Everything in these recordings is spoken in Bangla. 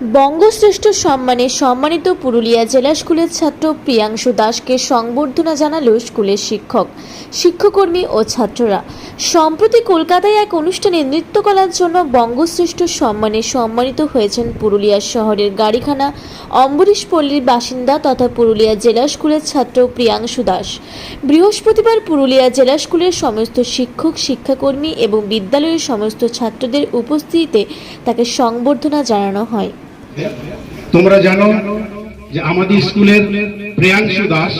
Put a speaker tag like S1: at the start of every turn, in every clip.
S1: বঙ্গশ্রেষ্ঠ সম্মানে সম্মানিত পুরুলিয়া জেলা স্কুলের ছাত্র প্রিয়াংশু দাসকে সংবর্ধনা জানালো স্কুলের শিক্ষক, শিক্ষকর্মী ও ছাত্ররা। সম্প্রতি কলকাতায় এক অনুষ্ঠানে নৃত্যকলার জন্য বঙ্গশ্রেষ্ঠ সম্মানে সম্মানিত হয়েছেন পুরুলিয়া শহরের গাড়িখানা, অম্বরীশ পল্লীর বাসিন্দা তথা পুরুলিয়া জেলা স্কুলের ছাত্র প্রিয়াংশু দাস। বৃহস্পতিবার পুরুলিয়া জেলা স্কুলের সমস্ত শিক্ষক, শিক্ষাকর্মী এবং বিদ্যালয়ের সমস্ত ছাত্রদের উপস্থিতিতে তাকে সংবর্ধনা জানানো হয়।
S2: তোমরা জানো যে আমাদের স্কুলের প্রিয়াংশু দাস,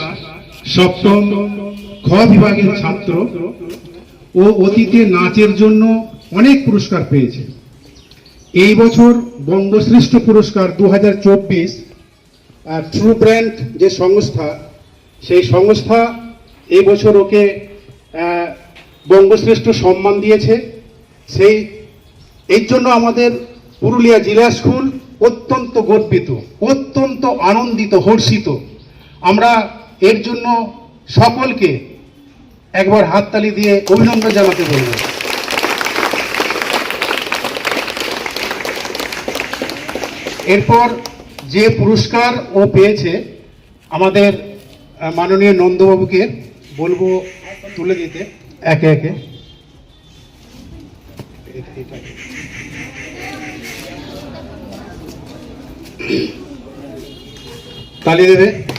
S2: সপ্তম খ বিভাগের ছাত্র, ও অতীতে নাচের জন্য অনেক পুরস্কার পেয়েছে। এই বছর বঙ্গশ্রেষ্ঠ পুরস্কার দু হাজার চব্বিশ ট্রু ব্র্যান্ড যে সংস্থা, সেই সংস্থা এই বছর ওকে বঙ্গশ্রেষ্ঠ সম্মান দিয়েছে। সেই, এর জন্য আমাদের পুরুলিয়া জেলা স্কুল অত্যন্ত গর্বিত, অত্যন্ত আনন্দিত, হর্ষিত। আমরা এর জন্য সকলকে একবার হাততালি দিয়ে অভিনন্দন জানাতে বলব। এরপর যে পুরস্কার ও পেয়েছে, আমাদের মাননীয় নন্দবাবুকে বলব তুলে দিতে। একে একে। ताली दे दे।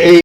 S2: Eight.